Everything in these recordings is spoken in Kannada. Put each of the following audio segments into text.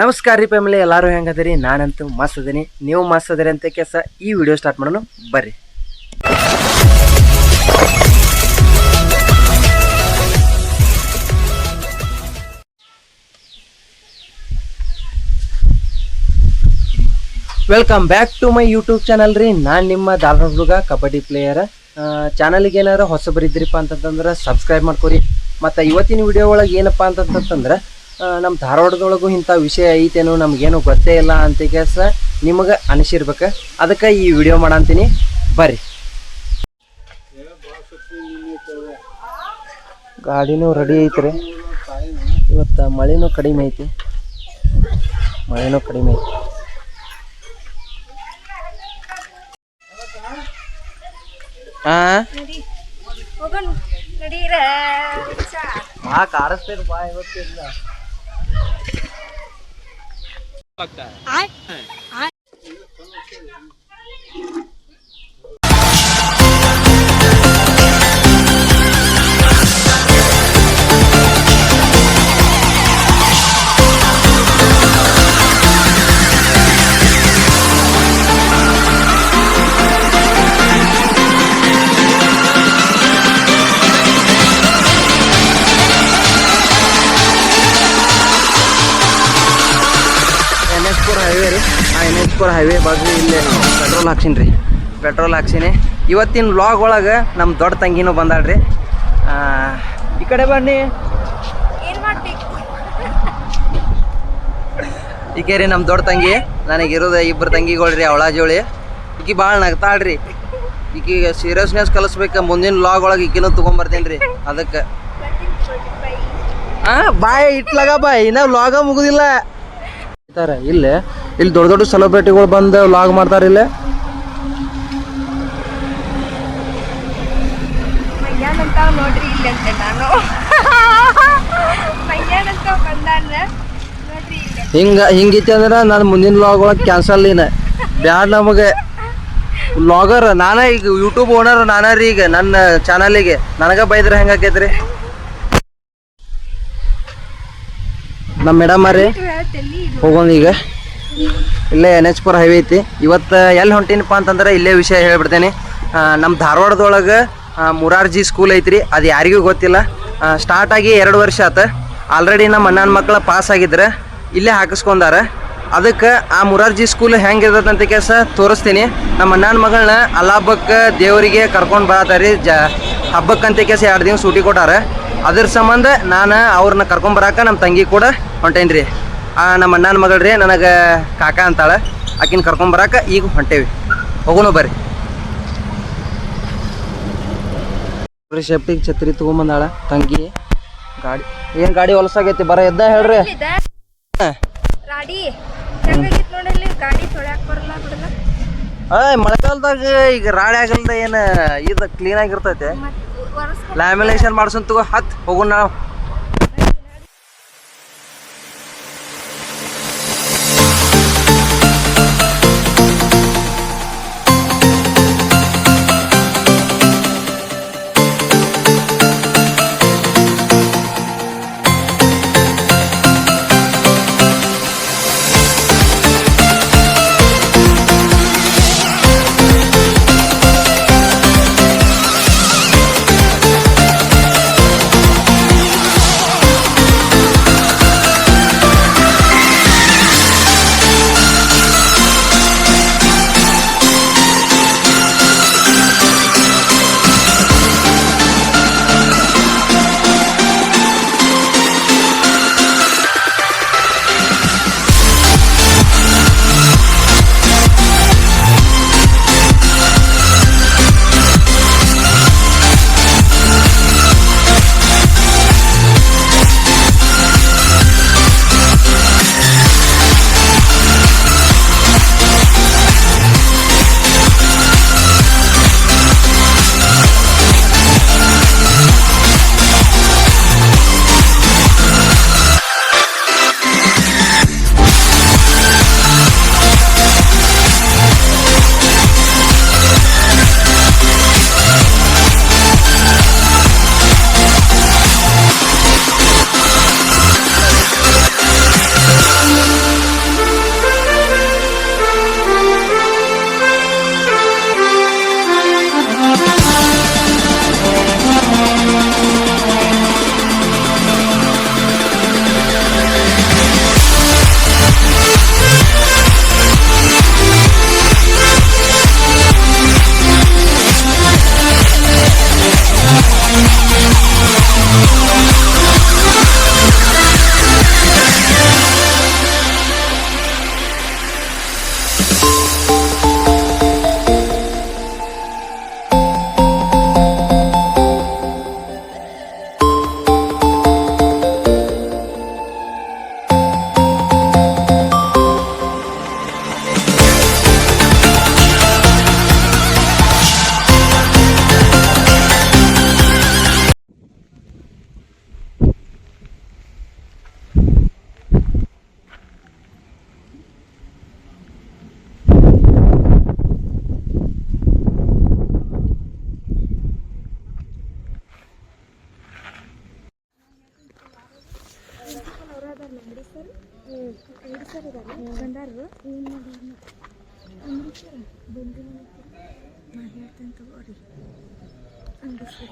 ನಮಸ್ಕಾರ ರೀ ಫ್ಯಾಮಿಲಿ, ಎಲ್ಲರೂ ಹೆಂಗದಿರಿ ನಾನಂತೂ ಮಸ್ತ್ ನೀವು ಮಸ್ತ್ ಅದೀರಿ ಅಂತ ಕೆಲಸ ಈ ವಿಡಿಯೋ ಸ್ಟಾರ್ಟ್ ಮಾಡೋಣ. ಬರ್ರಿ. Welcome back to my YouTube channel ರೀ. ನಾನು ನಿಮ್ಮ ದಾಲ್ರ ಹುಡುಗ, ಕಬಡ್ಡಿ ಪ್ಲೇಯರ್ ಚಾನಲ್ಗೆ ಏನಾರು ಹೊಸಬರಿದ್ರಿಪ್ಪ ಅಂತಂತಂದ್ರೆ ಸಬ್ಸ್ಕ್ರೈಬ್ ಮಾಡ್ಕೊರಿ. ಮತ್ತು ಇವತ್ತಿನ ವಿಡಿಯೋ ಒಳಗೆ ಏನಪ್ಪ ಅಂತಂತಂದ್ರೆ ನಮ್ಮ ಧಾರವಾಡದೊಳಗೂ ಇಂಥ ವಿಷಯ ಐತೇನೋ ನಮಗೇನು ಗೊತ್ತೇ ಇಲ್ಲ ಅಂತ ಕೆಲಸ ನಿಮಗೆ ಅನಿಸಿರ್ಬೇಕು. ಅದಕ್ಕೆ ಈ ವಿಡಿಯೋ ಮಾಡಂತೀನಿ. ಬರ್ರಿ. ಗಾಡಿನೂ ರೆಡಿ ಐತ್ರಿ. ಇವತ್ತು ಮಳೆನೂ ಕಡಿಮೆ ಐತಿ. ಮಳೆನೂ ಕಡಿಮೆ ಐತಿ. ಹಾಂ ಬಾ ಕಾಡಿಸ್ತೀರಿ ಬಾ ಇವತ್ತಿಲ್ಲ. ಎನ್ ಪುರ ಹೈವೇ ಬಾಜು ಇಲ್ಲೇ ಪೆಟ್ರೋಲ್ ಹಾಕ್ಸೀನಿ ರೀ. ಪೆಟ್ರೋಲ್ ಹಾಕ್ಸೀನಿ. ಇವತ್ತಿನ ವ್ಲಾಗ್ ಒಳಗೆ ನಮ್ಮ ದೊಡ್ಡ ತಂಗಿನೂ ಬಂದಾಳ್ರಿ. ಈ ಕಡೆ ಬನ್ನಿ. ಈಕೆ ರೀ ನಮ್ಮ ದೊಡ್ಡ ತಂಗಿ. ನನಗಿರೋದು ಇಬ್ಬರು ತಂಗಿಗಳು ರೀ ಅವಳ ಜೋಳಿ. ಈಕಿ ಭಾಳ ನಗ್ತಾಳ್ರಿ. ಈಕಿಗೆ ಸೀರಿಯಸ್ನೆಸ್ ಕಲಿಸ್ಬೇಕು ಮುಂದಿನ ಲಾಗ್ ಒಳಗೆ ಈಕಿನೂ ತೊಗೊಂಬರ್ತೀನಿ ರೀ. ಅದಕ್ಕೆ. ಹಾಂ ಬಾಯ್ ಇಟ್ಲಾಗ ಬಾಯ್ ಇನ್ನ ಲಾಗ ಮುಗುದಿಲ್ಲ. ಇಲ್ಲೇ. ಇಲ್ಲಿ ದೊಡ್ಡ ದೊಡ್ಡ ಸೆಲೆಬ್ರಿಟಿಗಳು ಬಂದು ವ್ಲಾಗ್ ಮಾಡ್ತಾರೆ ಇಲ್ಲೇ. ನೋಡ್ರಿ ಇಲ್ಲಿ ಅಂತೆ ನಾನು. ಮಯ್ಯಾನಂತ ಬಂದಾನ. ನೋಡ್ರಿ ಇಲ್ಲಿ. ಹಿಂಗ ಹಿಂಗಿತ್ತು ಅಂದ್ರೆ ನಾನು ಮುಂದಿನ ಲಾಗ್ ಒಳಗೆ ಕ್ಯಾನ್ಸಲ್ ನೀನು. ಬ್ಯಾಡ ನಮಗೆ. ಲಾಗರ್ ನಾನೇ ಈಗ ಯೂಟ್ಯೂಬ್ ಓನರ್ ನಾನೇ ರೀ ಈಗ ನನ್ನ ಚಾನಲಿಗೆ ನನಗೆ ಬೈದ್ರೆ ಹೆಂಗಾಕೈತ್ರಿ ನಮ್ಮ ಮೇಡಮ್ ರೀ ಹೋಗೋಣ ಈಗ. ಇಲ್ಲೇ ಎನ್ ಎಚ್ ಪುರ ಹೈವೇ ಐತಿ. ಇವತ್ತು ಎಲ್ಲಿ ಹೊಂಟಿನಪ್ಪ ಅಂತಂದ್ರೆ ಇಲ್ಲೇ ವಿಷಯ ಹೇಳ್ಬಿಡ್ತೇನೆ. ನಮ್ಮ ಧಾರವಾಡದೊಳಗೆ ಮುರಾರ್ಜಿ ಸ್ಕೂಲ್ ಐತ್ರಿ. ಅದು ಯಾರಿಗೂ ಗೊತ್ತಿಲ್ಲ. ಸ್ಟಾರ್ಟ್ ಆಗಿ ಎರಡು ವರ್ಷ ಆತ. ಆಲ್ರೆಡಿ ನಮ್ಮ ಅಣ್ಣನ ಮಕ್ಕಳ ಪಾಸ್ ಆಗಿದ್ರೆ. ಇಲ್ಲೇ ಹಾಕಿಸ್ಕೊಂಡಾರ. ಅದಕ್ಕೆ ಆ ಮುರಾರ್ಜಿ ಸ್ಕೂಲ್ ಹೆಂಗಿರ್ತದಂತ ಕೆಲಸ ತೋರಿಸ್ತೀನಿ. ನಮ್ಮ ಅಣ್ಣನ ಮಗಳನ್ನ ಅಲಾಬಕ್ಕೆ ದೇವರಿಗೆ ಕರ್ಕೊಂಡು ಬರತ್ತಾರಿ ಜ ಹಬ್ಬಕ್ಕಂತ ಕೆಲಸ ಎರಡು ದಿನ ಸೂಟಿ ಕೊಟ್ಟಾರ. ಅದ್ರ ಸಂಬಂಧ ನಾನು ಅವ್ರನ್ನ ಕರ್ಕೊಂಬರಾಕ ನಮ್ಮ ತಂಗಿ ಕೂಡ ಹೊಂಟೇನ್ರಿ. ನಮ್ಮ ಅಣ್ಣನ ಮಗಳು ರೀ ನನಗೆ ಕಾಕ ಅಂತಾಳೆ. ಆಕಿನ ಕರ್ಕೊಂಬರಾಕ ಈಗ ಹೊಂಟೇವಿ. ಹೋಗೋಣ ಬರ್ರಿ. ಸೇಫ್ಟಿಗೆ ಛತ್ರಿ ತೊಗೊಂಬಂದಾಳ ತಂಗಿ ಗಾಡಿ. ಏನು ಗಾಡಿ ಹೊಲಸಾಗೈತಿ ಬರ ಎದ್ದ ಹೇಳ್ರಿ. ಮಳೆಗಾಲದಾಗ ಈಗ ರಾಡಿ ಆಗಲ್ದ ಏನು ಇದು ಕ್ಲೀನ್ ಆಗಿರ್ತೈತೆ. ಲ್ಯಾಮಿನೇಷನ್ ಮಾಡ್ಸೋನ್ ತಗೋ ಹತ್ ಹೋಗೋಣ ನಾವು.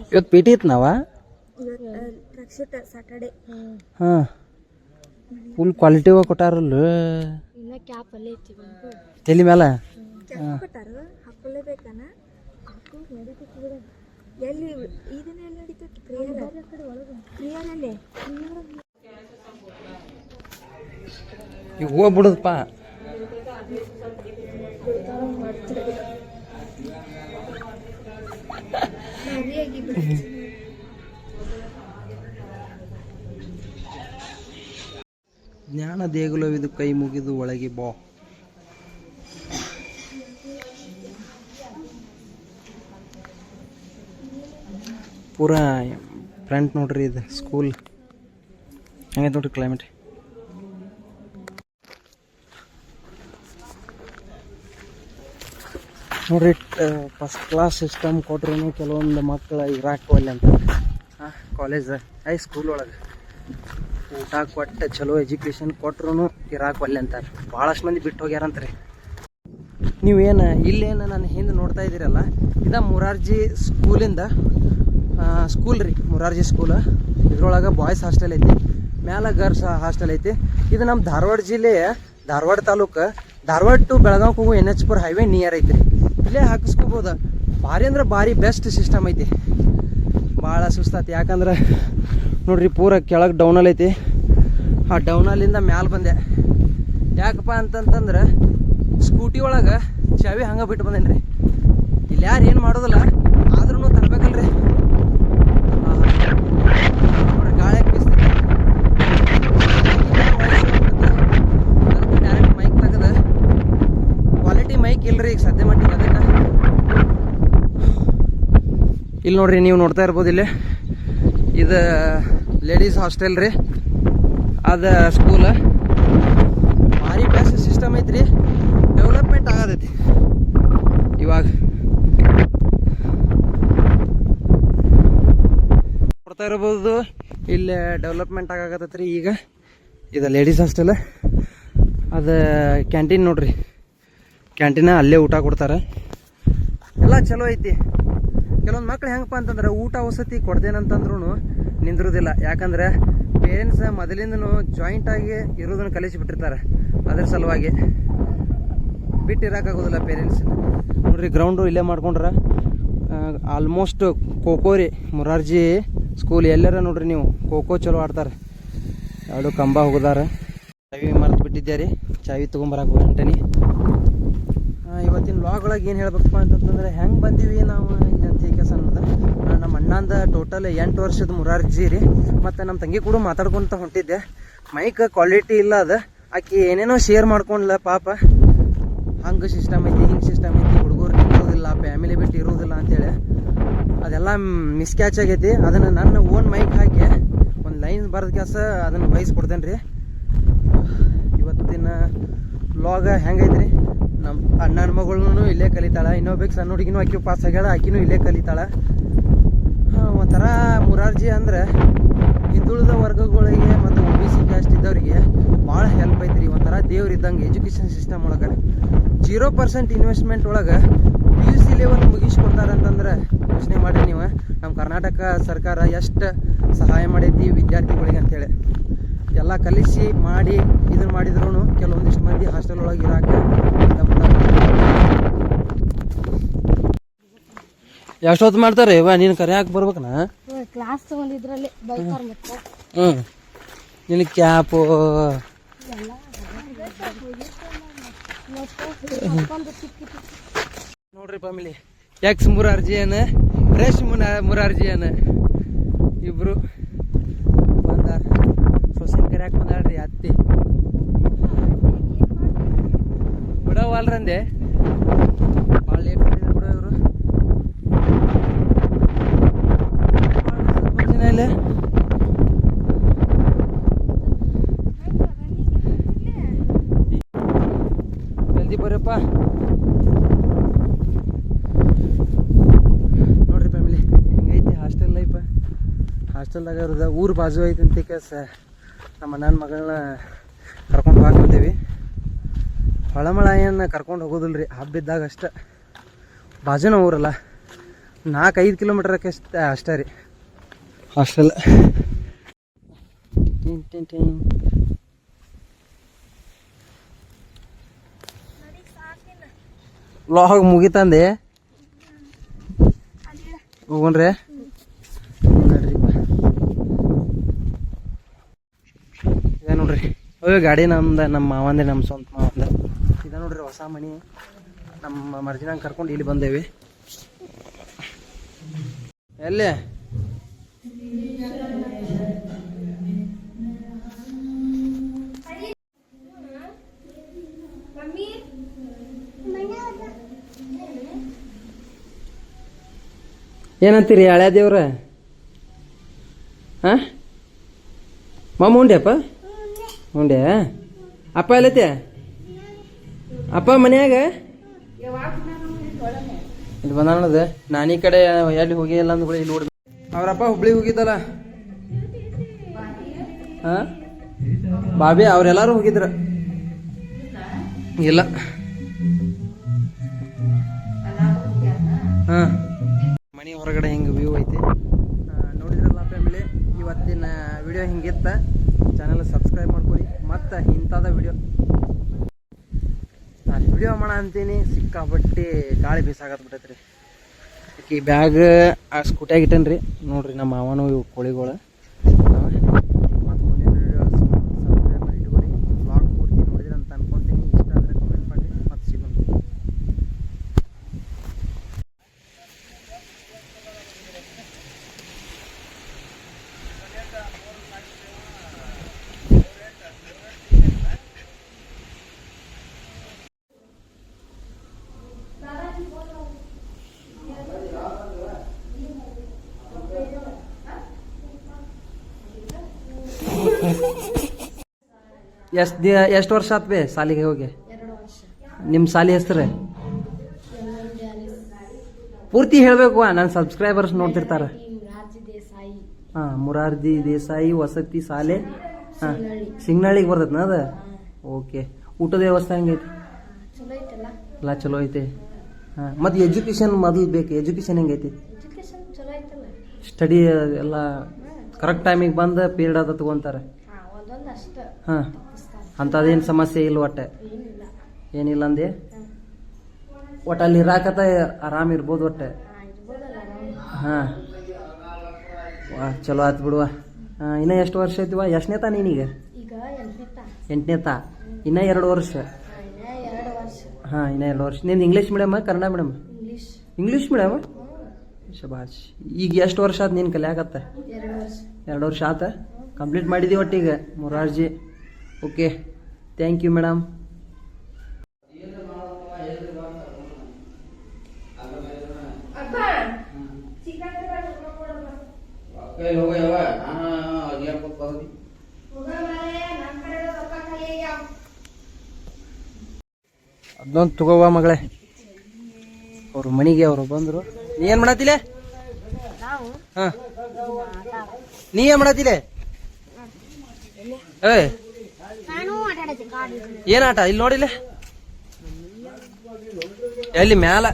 ಇವತ್ತು ಪಿ ಟಿ ಇತ್ತು ನಾವ ಸಾಟರ್ಡೆ ಹಾಂ. ಫುಲ್ ಕ್ವಾಲಿಟಿ ಕೊಟ್ಟಾರಲ್ಲ. ತಲೆ ಮೇಲೆ ಎಲ್ಲಿ ಇದನ್ನ ಎಲ್ಲಿ ನಡೀತೈತಿ ಪ್ರಿಯರ್ ಪ್ರಿಯರ್ ಅಲ್ಲೇ ಈಗ ಹೋಗ್ಬಿಡುದಪ್ಪ. ಜ್ಞಾನ ದೇಗುಲವಿದು ಕೈ ಮುಗಿದು ಒಳಗೆ ಬಾ. ಪೂರಾ ಫ್ರಂಟ್ ನೋಡ್ರಿ ಇದು ಸ್ಕೂಲ್ ಹೆಂಗೈತೆ ನೋಡ್ರಿ ಕ್ಲೈಮೇಟ್ ನೋಡ್ರಿ ಫಸ್ಟ್ ಕ್ಲಾಸ್ ಸಿಸ್ಟಮ್ ಕೊಟ್ರು ಕೆಲವೊಂದು ಮಕ್ಕಳು ಇರಾಕ್ ಒಲ್ಲೆ ಅಂತ ಕಾಲೇಜ್ ಹೈ ಸ್ಕೂಲ್ ಒಳಗೆ. ಊಟ ಕೊಟ್ಟು, ಚಲೋ ಎಜುಕೇಶನ್ ಕೊಟ್ರು ಇರಾಕ್ ಒಲ್ಲೆ ಅಂತಾರೆ. ಭಾಳಷ್ಟು ಮಂದಿ ಬಿಟ್ಟು ಹೋಗ್ಯಾರಂತ್ರಿ. ನೀವೇನು, ಇಲ್ಲೇನು ನಾನು ಹಿಂದೆ ನೋಡ್ತಾ ಇದ್ದೀರಲ್ಲ, ಇದ ಮುರಾರ್ಜಿ ಸ್ಕೂಲಿಂದ ಸ್ಕೂಲ್ ರೀ, ಮುರಾರ್ಜಿ ಸ್ಕೂಲ್ ಇದ್ರೊಳಗೆ ಬಾಯ್ಸ್ ಹಾಸ್ಟೆಲ್ ಐತಿ, ಮ್ಯಾಲ ಗರ್ಲ್ಸ್ ಹಾಸ್ಟೆಲ್ ಐತಿ. ಇದು ನಮ್ಮ ಧಾರವಾಡ ಜಿಲ್ಲೆಯ ಧಾರವಾಡ ತಾಲೂಕು, ಧಾರವಾಡ ಟು ಬೆಳಗಾವ್ಗೆ ಹೋಗೋ N H four highway near ಐತ್ರಿ. ಇಲ್ಲೇ ಹಾಕಿಸ್ಕೋಬೋದು. ಭಾರಿ ಅಂದ್ರೆ ಭಾರಿ ಬೆಸ್ಟ್ ಸಿಸ್ಟಮ್ ಐತಿ. ಭಾಳ ಸುಸ್ತಾತಿ. ಯಾಕಂದ್ರೆ ನೋಡ್ರಿ ಪೂರ ಕೆಳಗೆ ಡೌನಲ್ಲಿ ಐತಿ. ಆ ಡೌನಲ್ಲಿಂದ ಮ್ಯಾಲೆ ಬಂದೆ. ಯಾಕಪ್ಪ ಅಂತಂತಂದ್ರೆ ಸ್ಕೂಟಿ ಒಳಗೆ ಚಾವಿ ಹಂಗೆ ಬಿಟ್ಟು ಬಂದೇನಿ ರೀ ಇಲ್ಲಿ ಯಾರು ಏನು ಮಾಡೋದಿಲ್ಲ ಆದ್ರೂ ತರಬೇಕಲ್ರಿ ನೋಡ್ರಿ ಗಾಳಿ ಬೀಸ್ತೈತಿ ಡೈರೆಕ್ಟ್ ಮೈಕ್ ತೆಗೆದ ಕ್ವಾಲಿಟಿ ಮೈಕ್ ಇಲ್ರಿ ಈಗ ಸದ್ಯ ಮಟ್ಟಿಗೆ ಅದಕ್ಕೆ ಇಲ್ಲಿ ನೋಡ್ರಿ, ನೀವು ನೋಡ್ತಾ ಇರ್ಬೋದು ಇಲ್ಲಿ. ಇದು ಲೇಡೀಸ್ ಹಾಸ್ಟೆಲ್ ರೀ. ಅದ ಸ್ಕೂಲ್ ಭಾರಿ ಬೆಸ್ಟ್ ಸಿಸ್ಟಮ್ ಐತ್ರಿ. ಡೆವಲಪ್ಮೆಂಟ್ ಆಗದೈತಿ ಇವಾಗ. ನೋಡ್ತಾ ಇರ್ಬೋದು, ಇಲ್ಲಿ ಡೆವಲಪ್ಮೆಂಟ್ ಆಗಾಕತ್ತೈತ್ರಿ ಈಗ. ಇದು ಲೇಡೀಸ್ ಹಾಸ್ಟೆಲ್ ಅದು ಕ್ಯಾಂಟೀನ್ ನೋಡ್ರಿ. ಕ್ಯಾಂಟೀನ ಅಲ್ಲೇ ಊಟ ಕೊಡ್ತಾರೆ. ಎಲ್ಲ ಚಲೋ ಐತಿ. ಕೆಲವೊಂದು ಮಕ್ಳು ಹೆಂಗಪ್ಪ ಅಂತಂದ್ರೆ ಊಟ ವಸತಿ ಕೊಡ್ದೇನಂತಂದ್ರೂ ನಿಂದಿರೋದಿಲ್ಲ. ಯಾಕಂದ್ರೆ ಪೇರೆಂಟ್ಸ್ ಮೊದಲಿಂದನೂ ಜಾಯಿಂಟ್ ಆಗಿ ಇರೋದನ್ನು ಕಲಿಸಿಬಿಟ್ಟಿರ್ತಾರೆ. ಅದ್ರ ಸಲುವಾಗಿ ಬಿಟ್ಟಿರೋಕ್ಕಾಗೋದಿಲ್ಲ ಪೇರೆಂಟ್ಸ್ನ ಪೇರೆಂಟ್ಸ್ ನೋಡ್ರಿ ಗ್ರೌಂಡು ಇಲ್ಲೇ ಮಾಡ್ಕೊಂಡ್ರೆ ಆಲ್ಮೋಸ್ಟ್ ಖೋಖೋ ರೀ ಮುರಾರ್ಜಿ ಸ್ಕೂಲ್ ಎಲ್ಲರ ನೋಡ್ರಿ ನೀವು ಖೋಖೋ ಚಲೋ ಆಡ್ತಾರೆ. ಎರಡು ಕಂಬ ಹೋಗದಾರ. ಚಾವಿ ಮರೆತು ಬಿಟ್ಟಿದ್ದೆ ರೀ ಚಾವಿ ತೊಗೊಂಬರಕ್ಕೆ ಹೊಂಟನಿ ಇವತ್ತಿನ ಲಾಗ್ ಒಳಗೆ ಏನು ಹೇಳ್ಬೇಕಪ್ಪ ಅಂತಂತಂದ್ರೆ ಹೆಂಗೆ ಬಂದೀವಿ ನಾವು ಇಲ್ಲಿ ಅಂತ ಕೆಲಸ ಅನ್ನೋದು ಆ, ನಮ್ಮ ಅಣ್ಣಂದ ಟೋಟಲ್ ಎಂಟು ವರ್ಷದ ಮುರಾರ್ಜಿ ರೀ. ಮತ್ತು ನಮ್ಮ ತಂಗಿ ಕೂಡ ಮಾತಾಡ್ಕೊತ ಹೊಂಟಿದ್ದೆ. ಮೈಕ್ ಕ್ವಾಲಿಟಿ ಇಲ್ಲ ಅದು. ಆಕಿ ಏನೇನೋ ಶೇರ್ ಮಾಡ್ಕೊಂಡ್ಲ ಪಾಪ. ಹಂಗೆ ಸಿಸ್ಟಮ್ ಐತಿ, ಹಿಂಗೆ ಸಿಸ್ಟಮ್ ಐತಿ, ಹುಡುಗರು ಇರೋದಿಲ್ಲ ಫ್ಯಾಮಿಲಿ ಬಿಟ್ಟು ಇರೋದಿಲ್ಲ ಅಂತೇಳಿ. ಅದೆಲ್ಲ ಮಿಸ್ ಕ್ಯಾಚ್ ಆಗೈತಿ. ಅದನ್ನು ನನ್ನ ಓನ್ ಮೈಕ್ ಹಾಕಿ ಒಂದು ಲೈನ್ ಬರೆದ ಕೆಲಸ ಅದನ್ನು ವಹಿಸ್ಕೊಡ್ತೇನೆ ರೀ. ಇವತ್ತಿನ ವ್ಲಾಗ ಹೆಂಗೈತ್ರಿ ನಮ್ಮ ಅಣ್ಣನ ಮಗಳೂ ಇಲ್ಲೇ ಕಲಿತಾಳ. ಇನ್ನೊಬ್ಬಕ್ಕೆ ಸಣ್ಣ ಹುಡುಗಿನೂ ಆಕಿ ಪಾಸ್ ಆಗ್ಯಾಳ, ಆಕಿನೂ ಇಲ್ಲೇ ಕಲಿತಾಳ. ಒಂಥರ ಮುರಾರ್ಜಿ ಅಂದ್ರೆ ಹಿಂದುಳಿದ ವರ್ಗಗಳಿಗೆ ಮತ್ತು ಒ ಬಿ ಸಿ ಕ್ಯಾಸ್ಟ್ ಇದ್ದವರಿಗೆ ಭಾಳ ಹೆಲ್ಪ್ ಐತ್ರಿ. ಒಂಥರ ಇದ್ದಂಗೆ ಎಜುಕೇಷನ್ ಸಿಸ್ಟಮ್ ಒಳಗೆ ಜೀರೋ ಪರ್ಸೆಂಟ್ ಇನ್ವೆಸ್ಟ್ಮೆಂಟ್ ಒಳಗೆ ಪಿ ಯು ಸಿ ಲೆವೆಲ್ ಮುಗಿಸ್ಕೊಡ್ತಾರೆ ಅಂತಂದ್ರೆ ಯೋಚನೆ ಮಾಡಿ ನೀವು. ನಮ್ಮ ಕರ್ನಾಟಕ ಸರ್ಕಾರ ಎಷ್ಟು ಸಹಾಯ ಮಾಡೈತಿ ವಿದ್ಯಾರ್ಥಿಗಳಿಗೆ ಅಂತೇಳಿ. ಎಲ್ಲ ಕಲಿಸಿ ಮಾಡಿ ಇದನ್ನು ಮಾಡಿದ್ರು ಕೆಲವೊಂದಿಷ್ಟು ಮಂದಿ ಹಾಸ್ಟೆಲ್ ಒಳಗೆ ಇರಾಕ ಎಷ್ಟೊತ್ತು ಮಾಡ್ತಾರೆ? ಇವ ನೀನು ಹಾಕಿ ಬರ್ಬೇಕನ? ಕ್ಲಾಸ್ ತಗೊಂಡಿದ್ರಲ್ಲಿ ಬೈತಾರ ಮತ್ತೆ. ಹ್ಞೂ ನಿನಗೆ ಕ್ಯಾಪು. ನೋಡ್ರಿ ಫ್ಯಾಮಿಲಿ ಎಕ್ಸ್ ಮುರಾರ್ಜಿ ಏನ ಫ್ರೆಶ್ ಮುನ ಮುರಾರ್ಜಿ ಏನ ಇಬ್ರು ಬಂದಾರ. ಸೊಸಿನ ಕರ್ಯಾಕ ಬಂದಾಳ್ರಿ ಅತ್ತಿ. ಬಿಡವಲ್ರಂದೆ ಭಾಳ ಲೇಟ್ ಮಾಡಿದ್ರು ಬಿಡೋ ಇವರು ಇಲ್ಲೇ ಜಲ್ದಿ ಬರಪ್ಪ. ನೋಡ್ರಿ ಫ್ಯಾಮಿಲಿ, ಹಿಂಗೈತಿ ಹಾಸ್ಟೆಲ್ ಲೈಫ ಹಾಸ್ಟೆಲ್ದಾಗ ಇರೋದ ಊರು ಬಾಜು ಐತಿ ಅಂತ ಕೆಲಸ ನಮ್ಮ ಅಣ್ಣನ ಮಗಳನ್ನ ಕರ್ಕೊಂಡು ಬಂದೀವಿ ಹೊಳಮಳ ಏನು ಕರ್ಕೊಂಡು ಹೋಗೋದಿಲ್ಲ ರೀ ಹಬ್ಬಿದ್ದಾಗ ಅಷ್ಟೇ. ಬಾಜುನ ಊರಲ್ಲ, ನಾಲ್ಕೈದು ಕಿಲೋಮೀಟ್ರಕ್ಕೆ ಅಷ್ಟೇ ಅಷ್ಟೇ ರೀ. ಹಾಸ್ಟೆಲ್ ಟಿನ್ ಟಿನ್ ಟಿನ್. ಲಾಗ್ ಮುಗಿತಂದೆ. ಹೋಗೋಣ್ರಿ. ನೋಡ್ರಿ. ಅಯ್ಯೋ ಗಾಡಿ ನಮ್ದು ನಮ್ಮ ಮಾವಂದೆ ನಮ್ಮ ಸ್ವಂತ ಮಾವಂದೆ. ಇದ ನೋಡ್ರಿ ಹೊಸ ಮನಿ. ನಮ್ಮ ಮರ್ಜಿನಂಗೆ ಕರ್ಕೊಂಡು ಇಲ್ಲಿ ಬಂದೇವಿ. ಎಲ್ಲಿ? ಏನಂತೀರಿ ಹಳೆ ದೇವ್ರ? ಹಾಂ ಮಾಮ ಉಂಡ್ಯಪ್ಪ ಉಂಡೆ? ಅಪ್ಪ ಎಲ್ಲೈತೆ? ಅಪ್ಪ ಮನ್ಯಾಗ? ಇಲ್ಲಿ ಬಂದ ನಾನೀ ಕಡೆ ಎಲ್ಲಿ ಹೋಗಿಲ್ಲ ಅಂದ್ಬಿಡಿ ಇಲ್ಲಿ ನೋಡಿ ಅವ್ರಪ್ಪ ಹುಬ್ಳಿಗೆ ಹೋಗಿದ್ದಲ್ಲ? ಹಾಂ ಬಾಬಿ ಅವ್ರೆಲ್ಲಾರು ಹೋಗಿದ್ರು. ಇಲ್ಲ. ಹಾಂ. ಮನೆ ಹೊರಗಡೆ ಹಿಂಗೆ ವ್ಯೂ ಐತಿ? ನೋಡಿದ್ರಲ್ಲ ಫ್ಯಾಮಿಲಿ ಇವತ್ತಿನ ವಿಡಿಯೋ ಹಿಂಗಿತ್ತ. ಚಾನಲ್ ಸಬ್ಸ್ಕ್ರೈಬ್ ಮಾಡ್ಕೊರಿ ಮತ್ತು ಇಂಥದ ವಿಡಿಯೋ ನಾನು ವಿಡಿಯೋ ಮಾಡ ಅಂತೀನಿ. ಸಿಕ್ಕಾಪಟ್ಟಿ ಗಾಳಿ ಬೀಸಾಕತ್ ಬಿಟ್ಟೈತ್ರಿ ಈ ಬ್ಯಾಗ್ ಆ ಸ್ಕೂಟಿಯಾಗ ಇಟ್ಟೇನ್ರಿ. ನೋಡ್ರಿ ನಮ್ಮ ಮಾವನು ಇವು ಕೋಳಿಗಳು ಮತ್ತು ಮುಂದಿನ ವಿಡಿಯೋ ಸಬ್ಸ್ಕ್ರೈಬ್ ಮಾಡಿ ಇಟ್ಕೊರಿ ಬ್ಲಾಗ್ ಪೂರ್ತಿ ನೋಡಿದ್ರಿ ಅಂತ ಅನ್ಕೊಂತೀನಿ ಇಷ್ಟ ಆದರೆ ಕಮೆಂಟ್ ಮಾಡಿ ಮತ್ತೆ ಸಿಗೋಣ ಎಷ್ಟು ದಿ ಎಷ್ಟು ವರ್ಷ ಆತ್ ಬೇ ಸಾಲಿಗೆ ಹೋಗಿ? ನಿಮ್ಮ ಸಾಲಿ ಹೆಸ್ರು? ಪೂರ್ತಿ ಹೇಳಬೇಕು ನನ್ನ ಸಬ್ಸ್ಕ್ರೈಬರ್ಸ್ ನೋಡ್ತಿರ್ತಾರೆ. ಹಾಂ ಮುರಾರ್ಜಿ ದೇಸಾಯಿ ವಸತಿ ಸಾಲೆ. ಹಾಂ ಸಿಂಗ್ನಳ್ಳಿಗೆ ಬರ್ತೈತೆ ಅದ? ಓಕೆ. ಊಟದ ವ್ಯವಸ್ಥೆ ಹೆಂಗೈತಿ? ಎಲ್ಲ ಚಲೋ ಐತೆ. ಹಾಂ ಮತ್ತು ಎಜುಕೇಶನ್ ಮೊದಲು ಬೇಕು. ಎಜುಕೇಶನ್ ಹೆಂಗೈತಿ? ಸ್ಟಡಿ ಎಲ್ಲ ಕರೆಕ್ಟ್ ಟೈಮಿಗೆ ಬಂದು ಪೀರಿಯಡ್ ಅದ ತಗೊಂತಾರೆ. ಹಾ. ಅಂಥದ್ದೇನು ಸಮಸ್ಯೆ ಇಲ್ಲ ಒಟ್ಟೆ? ಏನಿಲ್ಲ ಅಂದೆ? ಒಟ್ಟು ಅಲ್ಲಿ ಇರಾಕತ್ತ ಆರಾಮ್ ಇರ್ಬೋದು ಒಟ್ಟೆ? ಹಾ. ವಾ ಚಲೋ ಆಯ್ತು ಬಿಡುವ. ಹಾಂ ಇನ್ನೂ ಎಷ್ಟು ವರ್ಷ ಐತಿವ ಎಷ್ಟನೇ ತಾ ನೀನೀಗ? ಎಂಟನೇ ತಾ. ಇನ್ನೂ ಎರಡು ವರ್ಷ? ಹಾ ಇನ್ನ ಎರಡು ವರ್ಷ. ನೀನು English medium Kannada medium English medium ಶಬಾಷ್. ಈಗ ಎಷ್ಟು ವರ್ಷ ಆಯ್ತು ನೀನು ಕಲಿಯಾಕತ್ತ ಎರಡು ವರ್ಷ. ಎರಡು ವರ್ಷ ಆತ? ಕಂಪ್ಲೀಟ್ ಮಾಡಿದ್ದೀವಿ ಒಟ್ಟಿಗೆ Morarji? Okay thank you madam ಅದೊಂದು ತಗೋವ ಮಗಳೇ. ಅವ್ರ ಮನೆಗೆ ಅವರು ಬಂದರು. ನೀ ಏನು ಮಾಡತ್ತಿಲೆ ನಾವು? ಹಾಂ. ನೀ ಏನು ಮಾಡತ್ತಿಲೆ ಏಯ್. ನಾನು ಆಟ? ಆಡತ್ತೆ ಕಾಡು ಏನ್ ಆಟ ಇಲ್ಲಿ. ನೋಡಿಲ್ಲ ಎಲ್ಲಿ ಮ್ಯಾಲ?